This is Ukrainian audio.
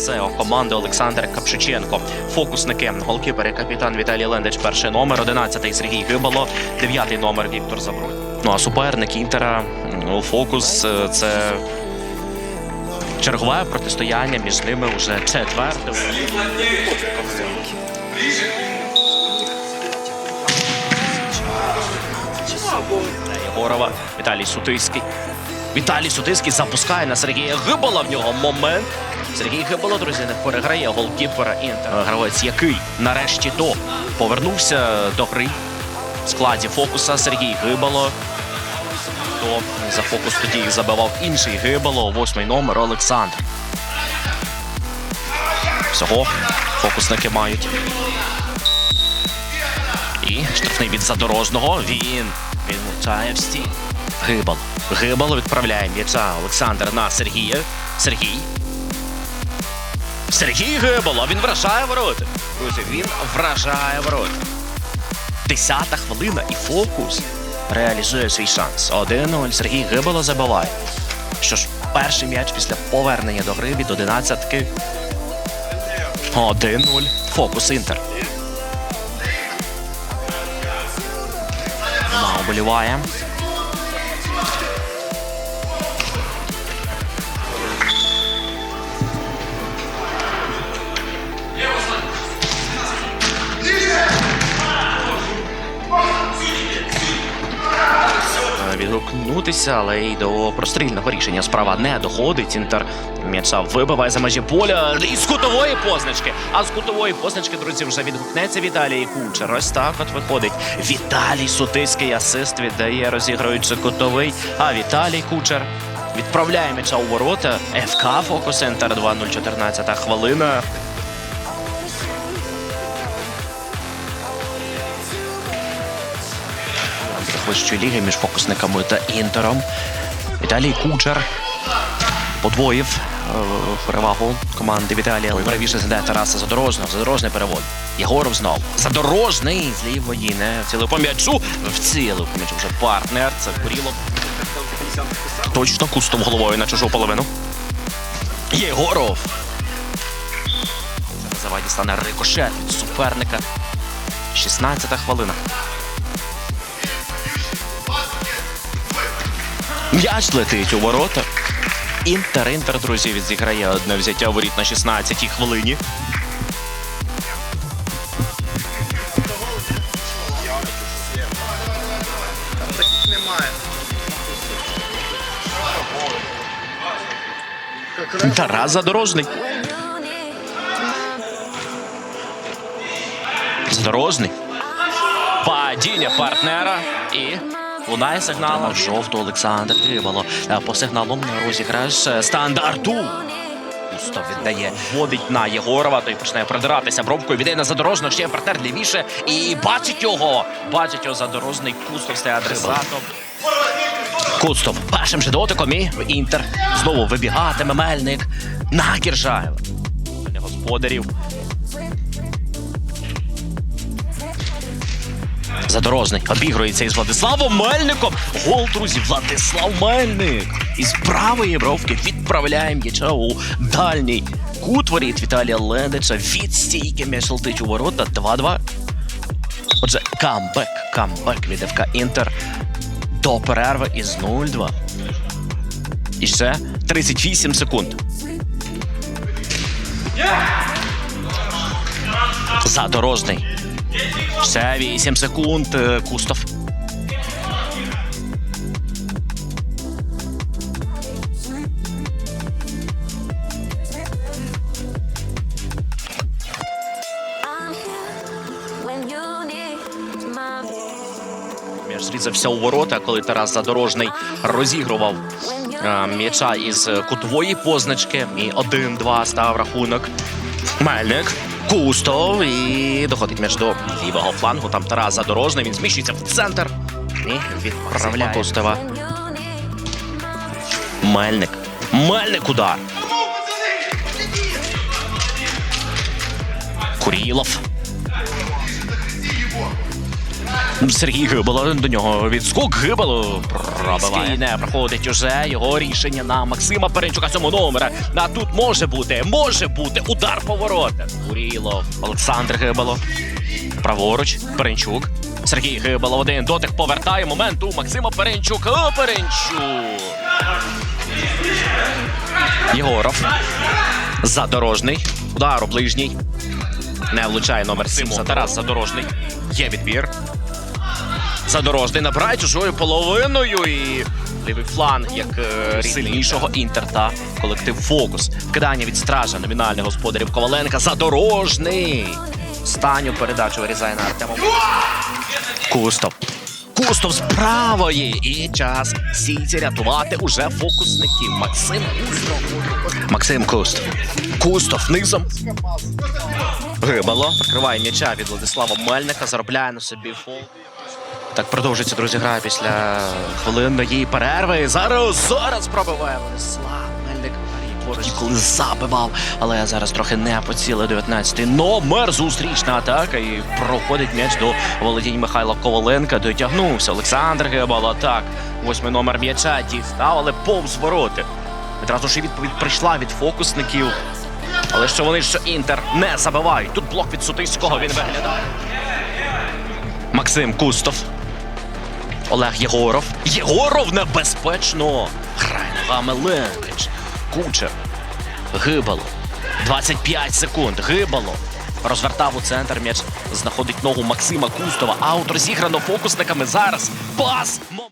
СЕО команди Олександр Капшиченко. Фокусники, голкіпери, капітан Віталій Лендич, перший номер, 11-й Сергій Гибало, 9-й номер Віктор Забруй. Ну а суперник Інтера, ну, фокус е, це чергове протистояння між ними вже четверте. Єгорова, Віталій Сутиський. Віталій Сутиський запускає на Сергія Гибола. В нього момент. Сергій Гибола, друзі, не переграє голкіпера Інтер. Гравець, який нарешті то повернувся до гри в складі фокуса Сергій Гибало. То за фокус тоді їх забивав інший Гибало, восьмий номер Олександр. Всього фокусники мають. І штрафний від задорожного. Він відлучає в стін. Гибало. Гибало відправляє м'яча Олександр на Сергія. Сергій. Сергій Гибало. Він вражає ворота. Друзі, він вражає ворота. Десята хвилина і фокус реалізує свій шанс. 1-0. Сергій Гибало забиває. Що ж, перший м'яч після повернення до гри від 11-ки. 1-0. Фокус Інтер. Вона оболіває. Відгукнутися, але й до прострільного рішення справа не доходить. Інтер м'яча вибиває за межі поля і з кутової позначки. А з кутової позначки, друзі, вже відгукнеться Віталій Кучер. Ось так от виходить. Віталій Сутиський асист віддає, розігруючи кутовий. А Віталій Кучер відправляє м'яча у ворота. ФК Фокус Інтер 2-0, 14 хвилина. вищої ліги між фокусниками та інтером. Віталій Кучер подвоїв е, перевагу команди Віталія. Правіше зайде Тараса Задорожного. Задорожний перевод. Єгоров знов. Задорожний з лівої не вцілив по м'ячу. Вцілив по м'ячу вже партнер. Це Курілов. Точно кустом головою на чужу половину. Єгоров. Заваді стане рикошет від суперника. 16 хвилина. М'яч летить у ворота. Інтер, інтер, друзі, відзіграє одне взяття воріт на 16-й хвилині. Тарас Задорожний. Задорожний. Падіння партнера і лунає сигнал. Жовто Олександр Гибало. Е, По сигналу розіграш е, стандарту. Пусто віддає, вводить на Єгорова, той починає продиратися бровкою, віддає на задорожного, ще партнер лівіше і бачить його. Бачить його задорожний Кустов стає адресатом. Кустов першим же дотиком і Інтер знову вибігатиме Мельник на Кіржаєва. Господарів. Задорожний обігрується із Владиславом Мельником. Гол, друзі, Владислав Мельник. Із правої бровки відправляє м'яча у дальній кут воріт Віталія Лендича. Від стійки м'яч летить у ворота 2-2. Отже, камбек, камбек від ФК Інтер до перерви із 0-2. І ще 38 секунд. Задорожний. Ще 8 секунд. е, Кустов. Зрізався у ворота, коли Тарас Задорожний розігрував е, м'яча із кутової позначки. І 1-2 став рахунок. Мельник. Кустов і доходить між до лівого флангу. Там Тарас Задорожний. Він зміщується в центр. І відправляє need Мельник. Мельник удар. Курілов. Сергій Гибало до нього відскок Гибало пробиває. не проходить уже його рішення на Максима Перенчука цьому номера. А тут може бути, може бути удар поворота. Курілов, Олександр Гибало. Праворуч, Перенчук. Сергій Гибало один дотик повертає момент у Максима Перенчука. Перенчук. Єгоров. Задорожний. Удар у ближній. Не влучає номер 7. Тарас Задорожний. Є відбір. Задорожний набирає чужою половиною і лівий фланг як е, сильнішого інтер та колектив Фокус. Вкидання від стража номінальних господарів Коваленка. Задорожний. Останню передачу вирізає на Артема. Кустов. Кустов з правої. І час сійці рятувати уже фокусників. Максим Кустов. Максим Кустов. Кустов низом. Гибало. Прикриває м'яча від Владислава Мельника. Заробляє на собі фол. Так продовжується, друзі, гра після хвилинної перерви. Зараз зараз пробиває Владислав Мельник. Поруч, коли забивав, але зараз трохи не поцілив 19-й номер. Зустрічна атака і проходить м'яч до володінь Михайла Коваленка. Дотягнувся Олександр Гебало. Так, восьмий номер м'яча дістав, але повз вороти. Відразу ж і відповідь прийшла від фокусників. Але що вони, що інтер не забивають. Тут блок від Сутиського він виглядає. Максим Кустов. Олег Єгоров. Єгоров небезпечно. Грає ногами Ленкич. Кучер. Гибало. 25 секунд. Гибало. Розвертав у центр м'яч. Знаходить ногу Максима Кустова. Аут розіграно фокусниками зараз. Пас!